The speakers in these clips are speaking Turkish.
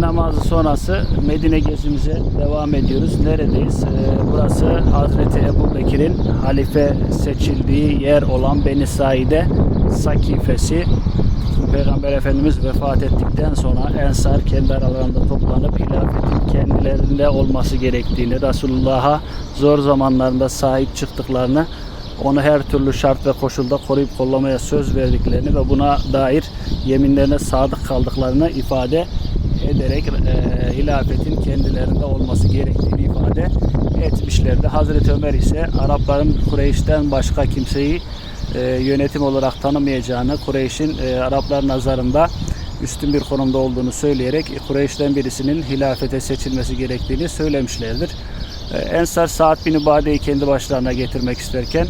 namazı sonrası Medine gezimize devam ediyoruz. Neredeyiz? Ee, burası Hazreti Ebu Bekir'in halife seçildiği yer olan Beni Saide Sakifesi. Peygamber Efendimiz vefat ettikten sonra Ensar kendi aralarında toplanıp hilafetin kendilerinde olması gerektiğini, Resulullah'a zor zamanlarında sahip çıktıklarını, onu her türlü şart ve koşulda koruyup kollamaya söz verdiklerini ve buna dair yeminlerine sadık kaldıklarını ifade ederek e, hilafetin kendilerinde olması gerektiğini ifade etmişlerdi. Hazreti Ömer ise Arapların Kureyş'ten başka kimseyi e, yönetim olarak tanımayacağını, Kureyş'in e, Araplar nazarında üstün bir konumda olduğunu söyleyerek Kureyş'ten birisinin hilafete seçilmesi gerektiğini söylemişlerdir. E, Ensar Sa'd bin Ubade'yi kendi başlarına getirmek isterken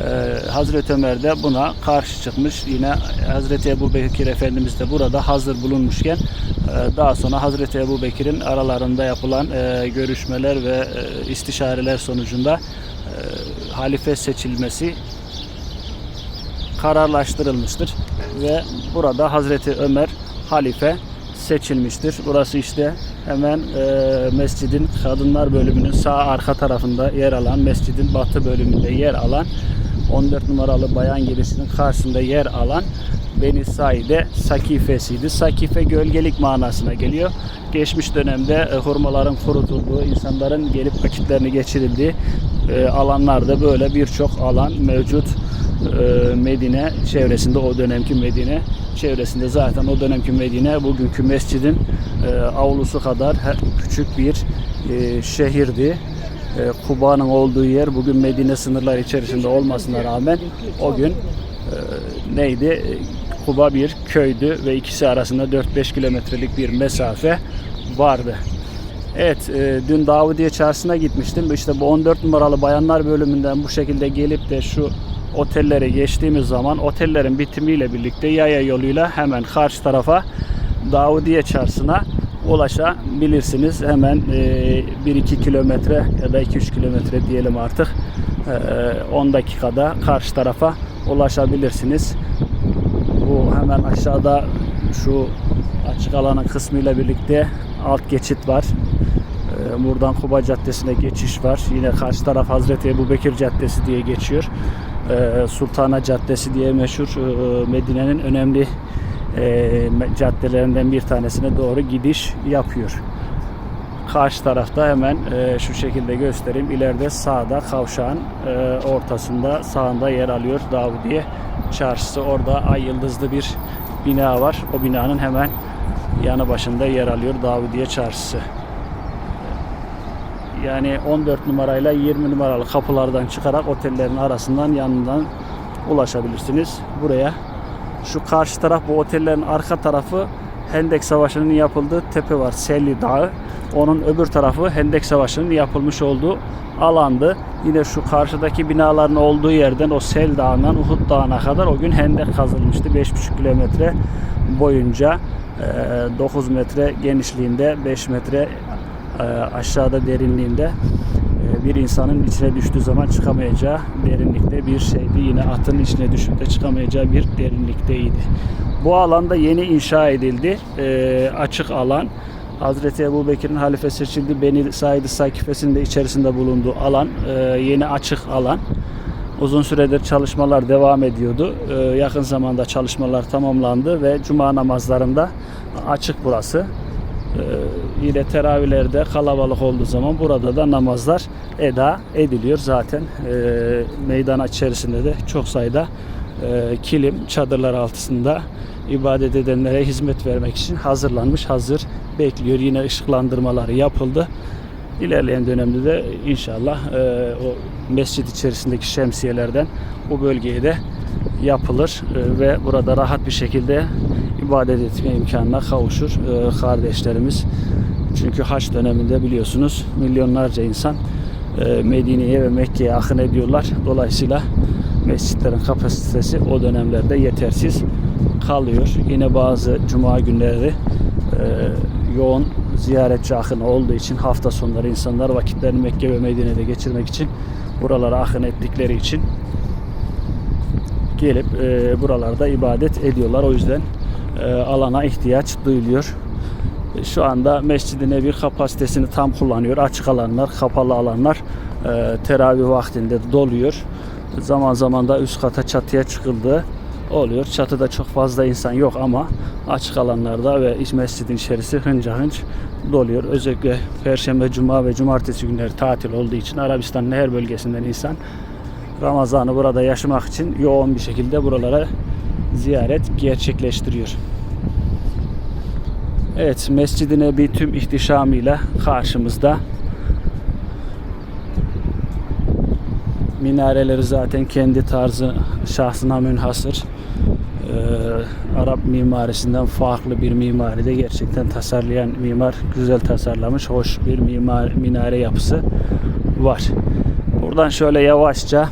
e, Hazreti Ömer de buna karşı çıkmış. Yine Hazreti Ebu Bekir Efendimiz de burada hazır bulunmuşken e, daha sonra Hazreti Ebu Bekir'in aralarında yapılan e, görüşmeler ve e, istişareler sonucunda e, halife seçilmesi kararlaştırılmıştır ve burada Hazreti Ömer halife seçilmiştir. Burası işte hemen e, mescidin kadınlar bölümünün sağ arka tarafında yer alan, mescidin batı bölümünde yer alan 14 numaralı bayan girişinin karşısında yer alan Beni Saide Sakifesiydi. Sakife gölgelik manasına geliyor. Geçmiş dönemde e, hurmaların kurutulduğu, insanların gelip vakitlerini geçirildiği e, alanlarda böyle birçok alan mevcut. E, Medine çevresinde o dönemki Medine çevresinde zaten o dönemki Medine bugünkü mescidin avlusu kadar küçük bir şehirdi. E, Kuba'nın olduğu yer bugün Medine sınırları içerisinde olmasına rağmen o gün e, neydi? E, Kuba bir köydü ve ikisi arasında 4-5 kilometrelik bir mesafe vardı. Evet, e, dün Davudiye Çarşısı'na gitmiştim. İşte bu 14 numaralı bayanlar bölümünden bu şekilde gelip de şu otellere geçtiğimiz zaman otellerin bitimiyle birlikte yaya yoluyla hemen karşı tarafa Davudiye Çarşısı'na ulaşabilirsiniz. Hemen e, 1-2 kilometre ya da 2-3 kilometre diyelim artık e, 10 dakikada karşı tarafa ulaşabilirsiniz. Bu hemen aşağıda şu açık alanın kısmıyla birlikte alt geçit var. Ee, Buradan Kuba Caddesi'ne geçiş var. Yine karşı taraf Hazreti Ebu Bekir Caddesi diye geçiyor. Sultana Caddesi diye meşhur e, Medine'nin önemli e, caddelerinden bir tanesine doğru gidiş yapıyor. Karşı tarafta hemen e, şu şekilde göstereyim. İleride sağda kavşağın e, ortasında sağında yer alıyor Davudiye Çarşısı. Orada ay yıldızlı bir bina var. O binanın hemen yanı başında yer alıyor Davudiye Çarşısı. Yani 14 numarayla 20 numaralı kapılardan çıkarak otellerin arasından yanından ulaşabilirsiniz buraya. Şu karşı taraf bu otellerin arka tarafı Hendek Savaşı'nın yapıldığı tepe var. Selli Dağı. Onun öbür tarafı Hendek Savaşı'nın yapılmış olduğu alandı. Yine şu karşıdaki binaların olduğu yerden o Sel Dağı'ndan Uhud Dağı'na kadar o gün hendek kazılmıştı. 5,5 kilometre boyunca e, 9 metre genişliğinde 5 metre e, aşağıda derinliğinde e, bir insanın içine düştüğü zaman çıkamayacağı derinlikte bir şeydi. Yine atın içine düşüp çıkamayacağı bir derinlikteydi. Bu alanda yeni inşa edildi. E, açık alan. Hazreti Ebu Bekir'in halife seçildi. Beni Said Sakifesi'nin de içerisinde bulunduğu alan. e, yeni açık alan. Uzun süredir çalışmalar devam ediyordu. E, yakın zamanda çalışmalar tamamlandı ve cuma namazlarında açık burası. Ee, yine teravihlerde kalabalık olduğu zaman burada da namazlar eda ediliyor zaten. E, meydan içerisinde de çok sayıda e, kilim çadırlar altında ibadet edenlere hizmet vermek için hazırlanmış hazır bekliyor. Yine ışıklandırmaları yapıldı. İlerleyen dönemde de inşallah e, o mescid içerisindeki şemsiyelerden bu bölgeye de yapılır e, ve burada rahat bir şekilde ibadet etme imkanına kavuşur e, kardeşlerimiz. Çünkü haç döneminde biliyorsunuz milyonlarca insan e, Medine'ye ve Mekke'ye akın ediyorlar. Dolayısıyla mescitlerin kapasitesi o dönemlerde yetersiz kalıyor. Yine bazı cuma günleri e, yoğun ziyaretçi akını olduğu için hafta sonları insanlar vakitlerini Mekke ve Medine'de geçirmek için buralara akın ettikleri için gelip e, buralarda ibadet ediyorlar. O yüzden e, alana ihtiyaç duyuluyor. Şu anda Mescid-i Nebi kapasitesini tam kullanıyor. Açık alanlar, kapalı alanlar e, teravih vaktinde doluyor. Zaman zaman da üst kata çatıya çıkıldığı oluyor. Çatıda çok fazla insan yok ama açık alanlarda ve iç mescidin içerisi hınca hınç doluyor. Özellikle Perşembe, Cuma ve Cumartesi günleri tatil olduğu için Arabistan'ın her bölgesinden insan Ramazan'ı burada yaşamak için yoğun bir şekilde buralara ziyaret gerçekleştiriyor. Evet, Mescid-i Nebi tüm ihtişamıyla karşımızda. Minareleri zaten kendi tarzı şahsına münhasır. Ee, Arap mimarisinden farklı bir mimaride gerçekten tasarlayan mimar güzel tasarlamış. Hoş bir mimar minare yapısı var. Buradan şöyle yavaşça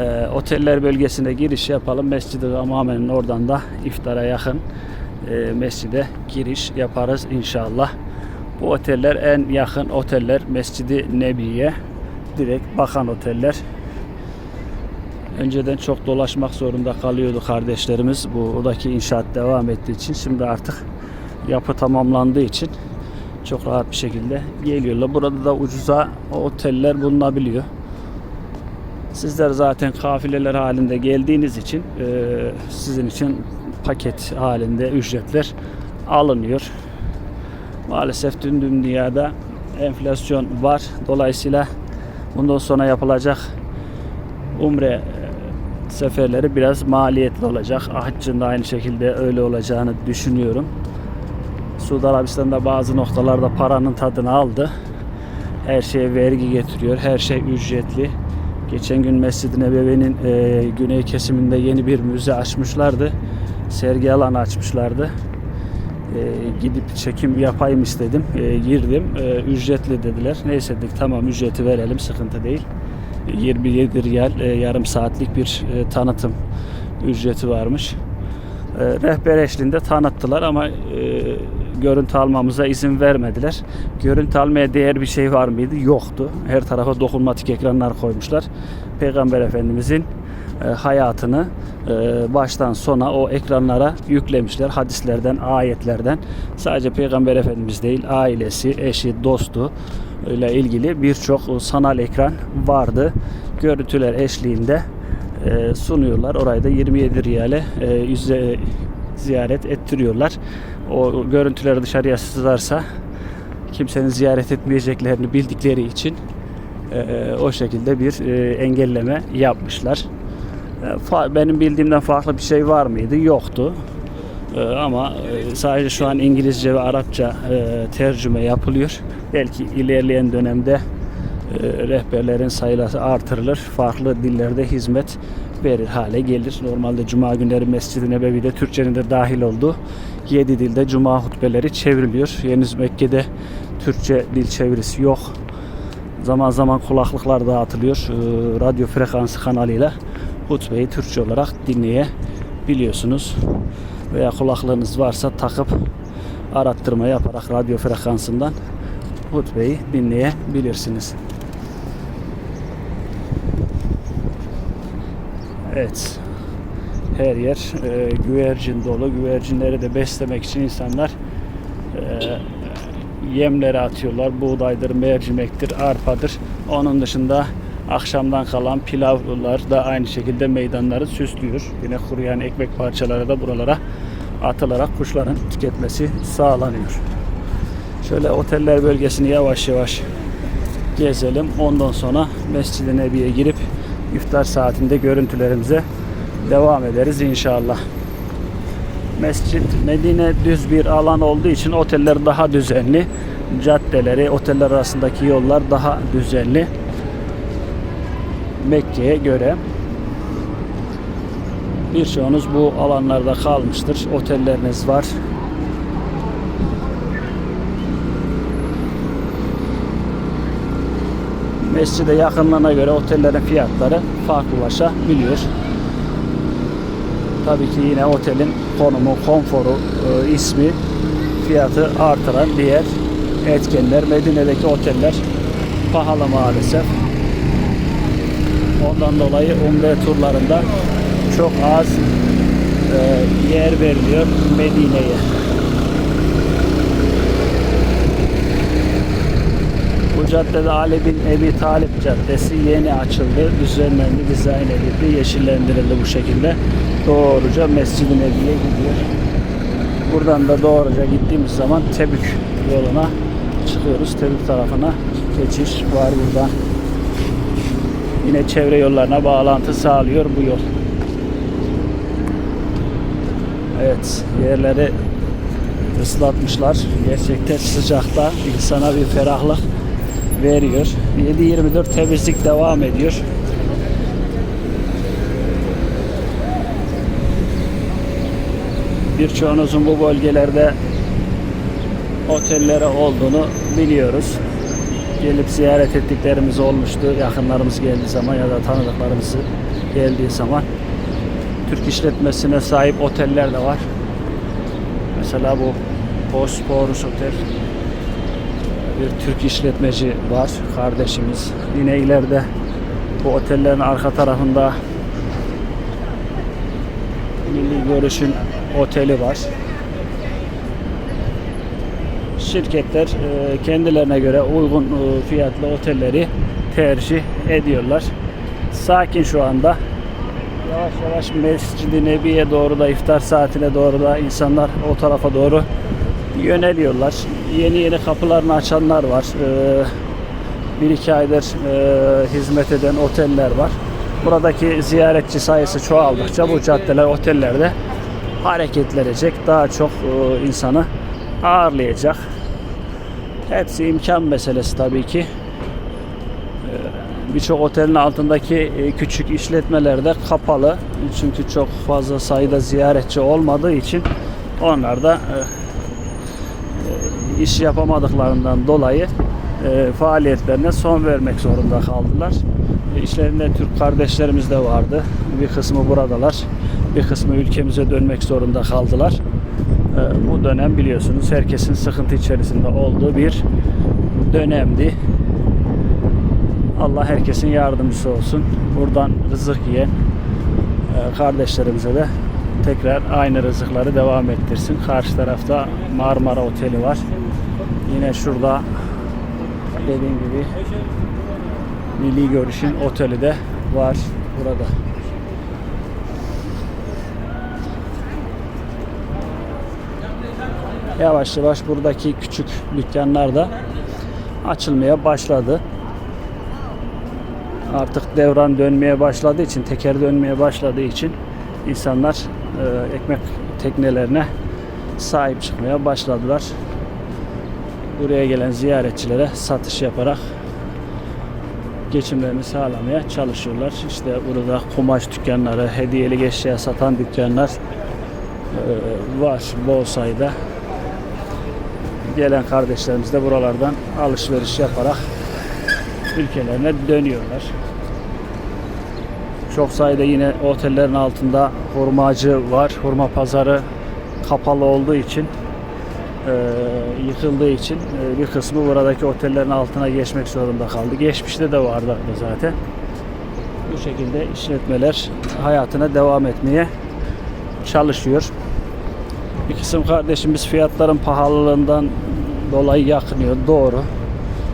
e, oteller bölgesine giriş yapalım. Mescid-i Gamame'nin oradan da iftara yakın e, mescide giriş yaparız inşallah. Bu oteller en yakın oteller Mescid-i Nebi'ye direkt bakan oteller. Önceden çok dolaşmak zorunda kalıyordu kardeşlerimiz. Bu oradaki inşaat devam ettiği için şimdi artık yapı tamamlandığı için çok rahat bir şekilde geliyorlar. Burada da ucuza oteller bulunabiliyor. Sizler zaten kafileler halinde geldiğiniz için e, sizin için paket halinde ücretler alınıyor. Maalesef tüm dünyada enflasyon var. Dolayısıyla bundan sonra yapılacak umre e, seferleri biraz maliyetli olacak. Haccın da aynı şekilde öyle olacağını düşünüyorum. Suudi Arabistan'da bazı noktalarda paranın tadını aldı. Her şeye vergi getiriyor. Her şey ücretli. Geçen gün Mescid-i Nebevi'nin e, güney kesiminde yeni bir müze açmışlardı. Sergi alanı açmışlardı. E, gidip çekim yapayım istedim. E, girdim. E, ücretli dediler. Neyse dedik tamam ücreti verelim sıkıntı değil. 27 riyal e, yarım saatlik bir e, tanıtım ücreti varmış. E, rehber eşliğinde tanıttılar ama e, görüntü almamıza izin vermediler. Görüntü almaya değer bir şey var mıydı? Yoktu. Her tarafa dokunmatik ekranlar koymuşlar. Peygamber Efendimizin e, hayatını e, baştan sona o ekranlara yüklemişler. Hadislerden, ayetlerden sadece Peygamber Efendimiz değil, ailesi, eşi, dostu ile ilgili birçok sanal ekran vardı. Görüntüler eşliğinde e, sunuyorlar. Orayı da 27 riyale ziyaret ettiriyorlar. O görüntüleri dışarıya sızarsa kimsenin ziyaret etmeyeceklerini bildikleri için e, o şekilde bir e, engelleme yapmışlar. E, benim bildiğimden farklı bir şey var mıydı? Yoktu. E, ama e, sadece şu an İngilizce ve Arapça e, tercüme yapılıyor. Belki ilerleyen dönemde e, rehberlerin sayısı artırılır. Farklı dillerde hizmet verir hale gelir. Normalde Cuma günleri Mescid-i Nebevi'de Türkçenin de dahil olduğu 7 dilde Cuma hutbeleri çevriliyor. Henüz Mekke'de Türkçe dil çevirisi yok. Zaman zaman kulaklıklar dağıtılıyor. Ee, radyo frekansı kanalıyla hutbeyi Türkçe olarak dinleyebiliyorsunuz. Veya kulaklığınız varsa takıp arattırma yaparak radyo frekansından hutbeyi dinleyebilirsiniz. Evet. Her yer e, güvercin dolu. Güvercinleri de beslemek için insanlar e, yemleri atıyorlar. Buğdaydır, mercimektir, arpadır. Onun dışında akşamdan kalan pilavlar da aynı şekilde meydanları süslüyor. Yine kuruyan ekmek parçaları da buralara atılarak kuşların tüketmesi sağlanıyor. Şöyle oteller bölgesini yavaş yavaş gezelim. Ondan sonra Mescid-i Nebi'ye girip iftar saatinde görüntülerimize devam ederiz inşallah. Mescid Medine düz bir alan olduğu için oteller daha düzenli. Caddeleri, oteller arasındaki yollar daha düzenli. Mekke'ye göre. Birçoğunuz bu alanlarda kalmıştır. Otelleriniz var. Mescide yakınlığına göre otellerin fiyatları farklılaşabiliyor. Tabii ki yine otelin konumu, konforu, e, ismi fiyatı artıran diğer etkenler. Medine'deki oteller pahalı maalesef. Ondan dolayı umre turlarında çok az e, yer veriliyor Medine'ye. Caddede Ali bin Ebi Talip Caddesi yeni açıldı. Düzenlendi, dizayn edildi, yeşillendirildi bu şekilde. Doğruca Mescid-i Nebi'ye gidiyor. Buradan da doğruca gittiğimiz zaman Tebük yoluna çıkıyoruz. Tebük tarafına geçiş var buradan. Yine çevre yollarına bağlantı sağlıyor bu yol. Evet, yerleri ıslatmışlar. Gerçekten sıcakta insana bir ferahlık veriyor. 7-24 temizlik devam ediyor. Birçoğunuzun bu bölgelerde otelleri olduğunu biliyoruz. Gelip ziyaret ettiklerimiz olmuştu. Yakınlarımız geldiği zaman ya da tanıdıklarımız geldiği zaman. Türk işletmesine sahip oteller de var. Mesela bu Bosporus Otel bir Türk işletmeci var kardeşimiz. Yine ileride bu otellerin arka tarafında Milli Görüş'ün oteli var. Şirketler e, kendilerine göre uygun e, fiyatlı otelleri tercih ediyorlar. Sakin şu anda. Yavaş yavaş Mescid-i Nebi'ye doğru da iftar saatine doğru da insanlar o tarafa doğru yöneliyorlar. Yeni yeni kapılarını açanlar var. Ee, bir iki aydır e, hizmet eden oteller var. Buradaki ziyaretçi sayısı çoğaldıkça bu caddeler, otellerde hareketlenecek. Daha çok e, insanı ağırlayacak. Hepsi imkan meselesi tabii ki. Birçok otelin altındaki e, küçük işletmeler de kapalı. Çünkü çok fazla sayıda ziyaretçi olmadığı için onlar da e, e, iş yapamadıklarından dolayı e, faaliyetlerine son vermek zorunda kaldılar. E, İşlerinde Türk kardeşlerimiz de vardı. Bir kısmı buradalar. Bir kısmı ülkemize dönmek zorunda kaldılar. E, Bu dönem biliyorsunuz herkesin sıkıntı içerisinde olduğu bir dönemdi. Allah herkesin yardımcısı olsun. Buradan rızık yiyen e, kardeşlerimize de tekrar aynı rızıkları devam ettirsin. Karşı tarafta Marmara Oteli var. Yine şurada dediğim gibi Milli Görüş'ün oteli de var burada. Yavaş yavaş buradaki küçük dükkanlar da açılmaya başladı artık devran dönmeye başladığı için, teker dönmeye başladığı için insanlar e, ekmek teknelerine sahip çıkmaya başladılar. Buraya gelen ziyaretçilere satış yaparak geçimlerini sağlamaya çalışıyorlar. İşte burada kumaş dükkanları, hediyelik eşya satan dükkanlar e, var bol sayıda. Gelen kardeşlerimiz de buralardan alışveriş yaparak ülkelerine dönüyorlar. Çok sayıda yine otellerin altında hurmacı var. Hurma pazarı kapalı olduğu için e, yıkıldığı için e, bir kısmı buradaki otellerin altına geçmek zorunda kaldı. Geçmişte de vardı zaten. Bu şekilde işletmeler hayatına devam etmeye çalışıyor. Bir kısım kardeşimiz fiyatların pahalılığından dolayı yakınıyor. Doğru.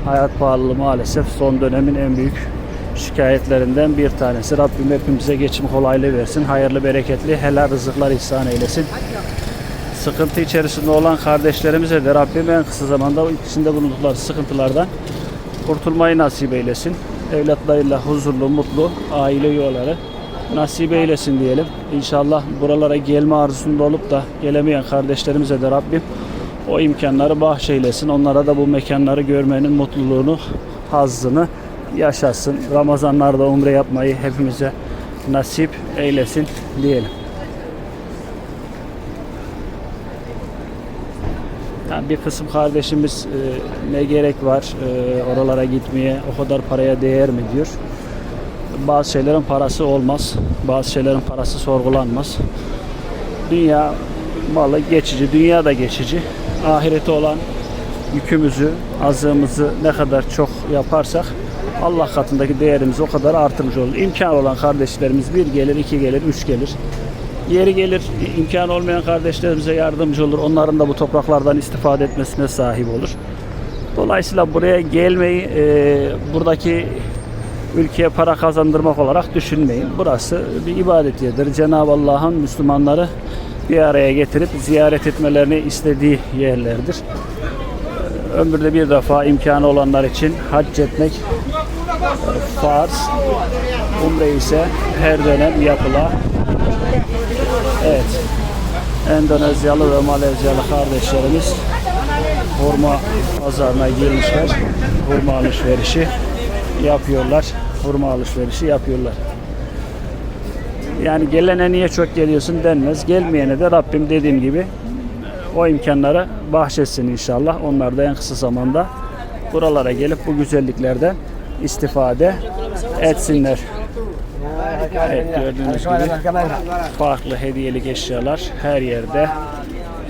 Hayat pahalılığı maalesef son dönemin en büyük şikayetlerinden bir tanesi. Rabbim hepimize geçim kolaylığı versin. Hayırlı, bereketli, helal rızıklar ihsan eylesin. Sıkıntı içerisinde olan kardeşlerimize de Rabbim en kısa zamanda içinde bulundukları sıkıntılardan kurtulmayı nasip eylesin. Evlatlarıyla huzurlu, mutlu aile üyeleri nasip eylesin diyelim. İnşallah buralara gelme arzusunda olup da gelemeyen kardeşlerimize de Rabbim o imkanları bahşeylesin. Onlara da bu mekanları görmenin mutluluğunu, hazzını yaşasın. Ramazanlarda umre yapmayı hepimize nasip eylesin diyelim. Yani bir kısım kardeşimiz e, ne gerek var e, oralara gitmeye, o kadar paraya değer mi diyor. Bazı şeylerin parası olmaz, bazı şeylerin parası sorgulanmaz. Dünya malı geçici, dünya da geçici. Ahireti olan yükümüzü, azığımızı ne kadar çok yaparsak Allah katındaki değerimiz o kadar artırmış olur. İmkan olan kardeşlerimiz bir gelir, iki gelir, üç gelir. Yeri gelir, imkan olmayan kardeşlerimize yardımcı olur. Onların da bu topraklardan istifade etmesine sahip olur. Dolayısıyla buraya gelmeyi e, buradaki ülkeye para kazandırmak olarak düşünmeyin. Burası bir ibadet yeridir. Cenab-ı Allah'ın Müslümanları bir araya getirip ziyaret etmelerini istediği yerlerdir. Ömürde bir defa imkanı olanlar için hac etmek e, farz. Umre ise her dönem yapıla. Evet. Endonezyalı ve Malezyalı kardeşlerimiz hurma pazarına girmişler. Hurma alışverişi yapıyorlar. Hurma alışverişi yapıyorlar. Yani gelene niye çok geliyorsun denmez. Gelmeyene de Rabbim dediğim gibi o imkanları bahşetsin inşallah. Onlar da en kısa zamanda buralara gelip bu güzelliklerden istifade etsinler. Evet gördüğünüz gibi farklı hediyelik eşyalar her yerde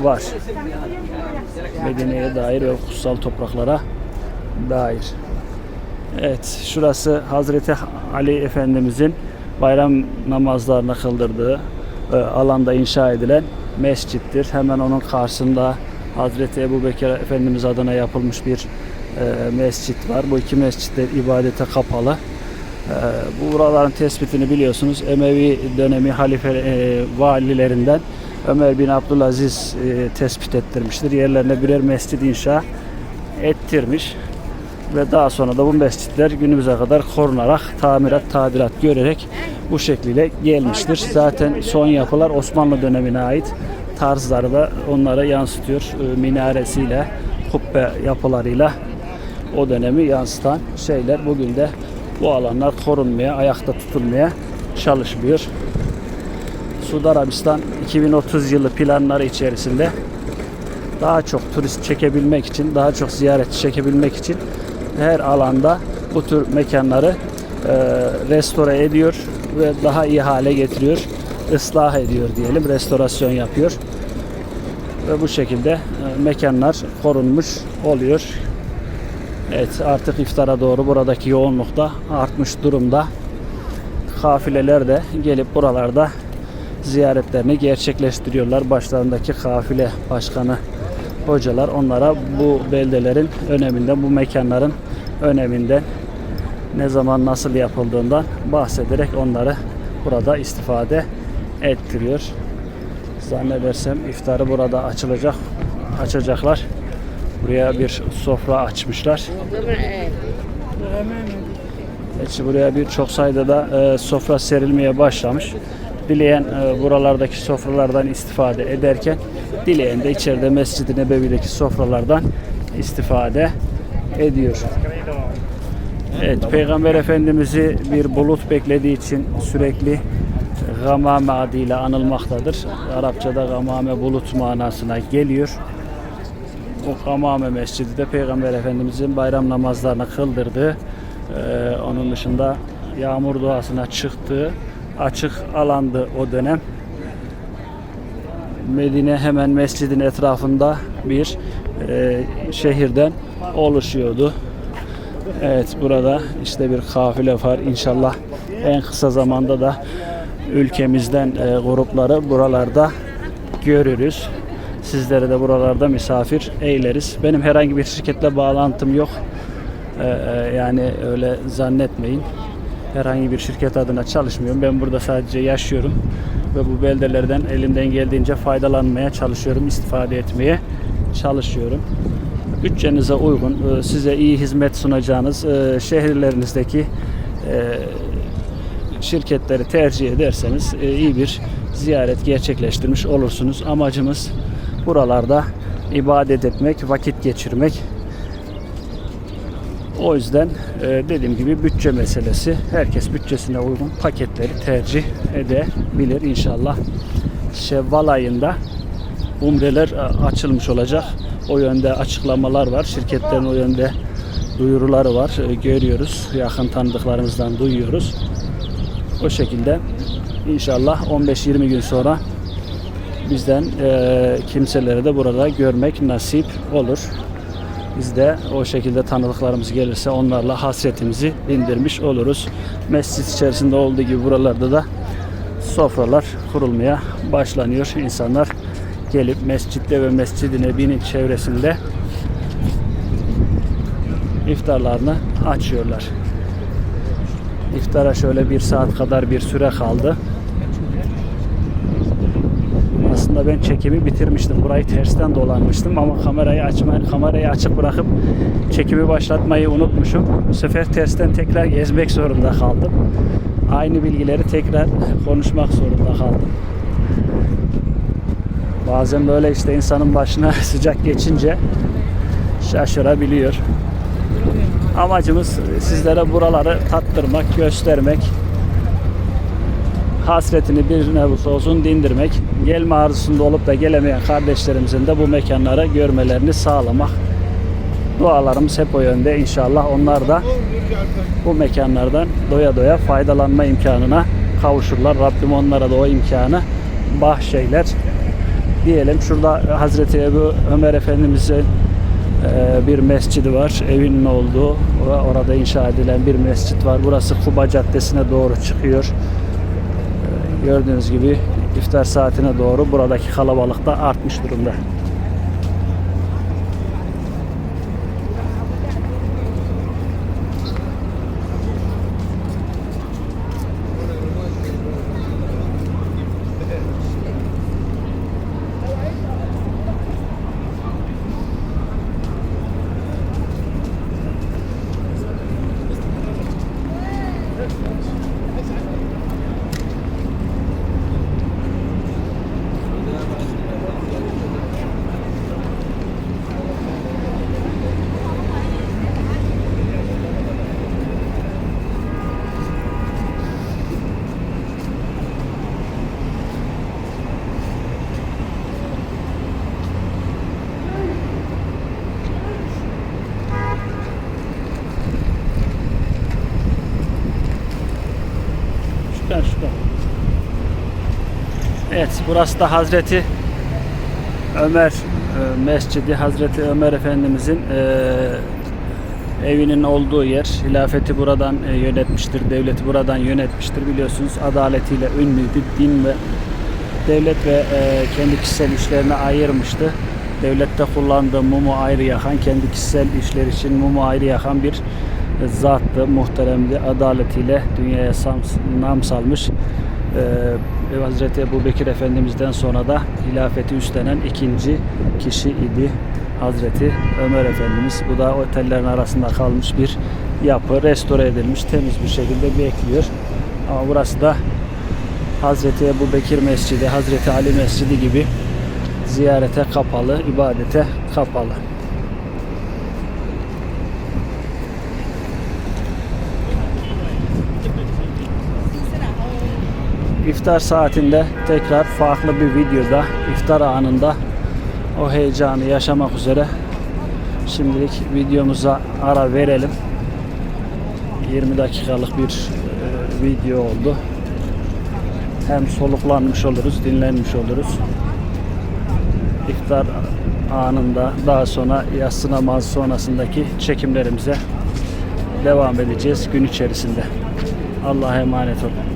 var. Medine'ye dair ve kutsal topraklara dair. Evet, şurası Hazreti Ali Efendimizin bayram namazlarını kıldırdığı e, alanda inşa edilen mescittir. Hemen onun karşısında Hazreti Ebu Bekir Efendimiz adına yapılmış bir e, mescit var. Bu iki mescit de ibadete kapalı. E, bu buraların tespitini biliyorsunuz. Emevi dönemi halife e, valilerinden Ömer bin Abdülaziz e, tespit ettirmiştir. Yerlerine birer mescid inşa ettirmiş ve daha sonra da bu mescitler günümüze kadar korunarak tamirat, tadilat görerek bu şekliyle gelmiştir. Zaten son yapılar Osmanlı dönemine ait tarzları da onlara yansıtıyor. E, Minaresiyle, kubbe yapılarıyla o dönemi yansıtan şeyler bugün de bu alanlar korunmaya, ayakta tutulmaya çalışmıyor. Suudi Arabistan 2030 yılı planları içerisinde daha çok turist çekebilmek için, daha çok ziyaretçi çekebilmek için her alanda bu tür mekanları e, restore ediyor ve daha iyi hale getiriyor, ıslah ediyor diyelim, restorasyon yapıyor. Ve bu şekilde e, mekanlar korunmuş oluyor. Evet artık iftara doğru buradaki yoğunluk da artmış durumda. Kafileler de gelip buralarda ziyaretlerini gerçekleştiriyorlar. Başlarındaki kafile başkanı hocalar onlara bu beldelerin öneminden, bu mekanların öneminden ne zaman nasıl yapıldığından bahsederek onları burada istifade ettiriyor. Zannedersem iftarı burada açılacak, açacaklar. Buraya bir sofra açmışlar. Evet, buraya bir çok sayıda da e, sofra serilmeye başlamış. Dileyen e, buralardaki sofralardan istifade ederken dileyen de içeride Mescid-i Nebevi'deki sofralardan istifade ediyor. Evet, Peygamber Efendimiz'i bir bulut beklediği için sürekli gamame adıyla anılmaktadır. Arapçada gamame bulut manasına geliyor. O gamame mescidi de Peygamber Efendimiz'in bayram namazlarını kıldırdığı, e, onun dışında yağmur duasına çıktığı açık alandı o dönem. Medine hemen mescidin etrafında bir e, şehirden oluşuyordu. Evet burada işte bir kafile var. İnşallah en kısa zamanda da ülkemizden e, grupları buralarda görürüz. Sizlere de buralarda misafir eyleriz. Benim herhangi bir şirketle bağlantım yok. E, e, yani öyle zannetmeyin. Herhangi bir şirket adına çalışmıyorum. Ben burada sadece yaşıyorum ve bu beldelerden elimden geldiğince faydalanmaya çalışıyorum, istifade etmeye çalışıyorum. Bütçenize uygun, e, size iyi hizmet sunacağınız e, şehirlerinizdeki e, şirketleri tercih ederseniz iyi bir ziyaret gerçekleştirmiş olursunuz. Amacımız buralarda ibadet etmek, vakit geçirmek. O yüzden dediğim gibi bütçe meselesi. Herkes bütçesine uygun paketleri tercih edebilir inşallah. Şevval ayında umreler açılmış olacak. O yönde açıklamalar var. Şirketlerin o yönde duyuruları var. E, Görüyoruz. Yakın tanıdıklarımızdan duyuyoruz. O şekilde inşallah 15-20 gün sonra bizden e, kimseleri de burada görmek nasip olur. Biz de o şekilde tanıdıklarımız gelirse onlarla hasretimizi indirmiş oluruz. Mescid içerisinde olduğu gibi buralarda da sofralar kurulmaya başlanıyor. İnsanlar gelip mescitte ve Mescid-i Nebi'nin çevresinde iftarlarını açıyorlar. İftara şöyle bir saat kadar bir süre kaldı. Aslında ben çekimi bitirmiştim. Burayı tersten dolanmıştım ama kamerayı açmayı, kamerayı açık bırakıp çekimi başlatmayı unutmuşum. Bu sefer tersten tekrar gezmek zorunda kaldım. Aynı bilgileri tekrar konuşmak zorunda kaldım. Bazen böyle işte insanın başına sıcak geçince şaşırabiliyor. Amacımız sizlere buraları tattırmak, göstermek, hasretini bir nebus olsun dindirmek, gelme arzusunda olup da gelemeyen kardeşlerimizin de bu mekanları görmelerini sağlamak. Dualarımız hep o yönde inşallah. Onlar da bu mekanlardan doya doya faydalanma imkanına kavuşurlar. Rabbim onlara da o imkanı bahşeyler. Diyelim şurada Hazreti Ebu Ömer Efendimiz'in e, bir mescidi var. Evinin olduğu ve orada inşa edilen bir mescit var. Burası Kuba Caddesi'ne doğru çıkıyor. E, Gördüğünüz gibi iftar saatine doğru buradaki kalabalık da artmış durumda. Evet burası da Hazreti Ömer e, Mescidi Hazreti Ömer Efendimizin e, evinin olduğu yer. Hilafeti buradan e, yönetmiştir, devleti buradan yönetmiştir. Biliyorsunuz adaletiyle ünlüydü. Din ve devlet ve e, kendi kişisel işlerine ayırmıştı. Devlette kullandığı mumu ayrı yakan, kendi kişisel işler için mumu ayrı yakan bir zattı, muhteremdi. Adaletiyle dünyaya sam, nam salmış. Ee, Hazreti Ebu Bekir Efendimiz'den sonra da hilafeti üstlenen ikinci kişi idi. Hazreti Ömer Efendimiz. Bu da otellerin arasında kalmış bir yapı. Restore edilmiş, temiz bir şekilde bekliyor. Ama burası da Hazreti Ebu Bekir Mescidi, Hazreti Ali Mescidi gibi ziyarete kapalı, ibadete kapalı. İftar saatinde tekrar farklı bir videoda, iftar anında o heyecanı yaşamak üzere şimdilik videomuza ara verelim. 20 dakikalık bir e, video oldu. Hem soluklanmış oluruz, dinlenmiş oluruz. İftar anında daha sonra yatsı namazı sonrasındaki çekimlerimize devam edeceğiz gün içerisinde. Allah'a emanet olun.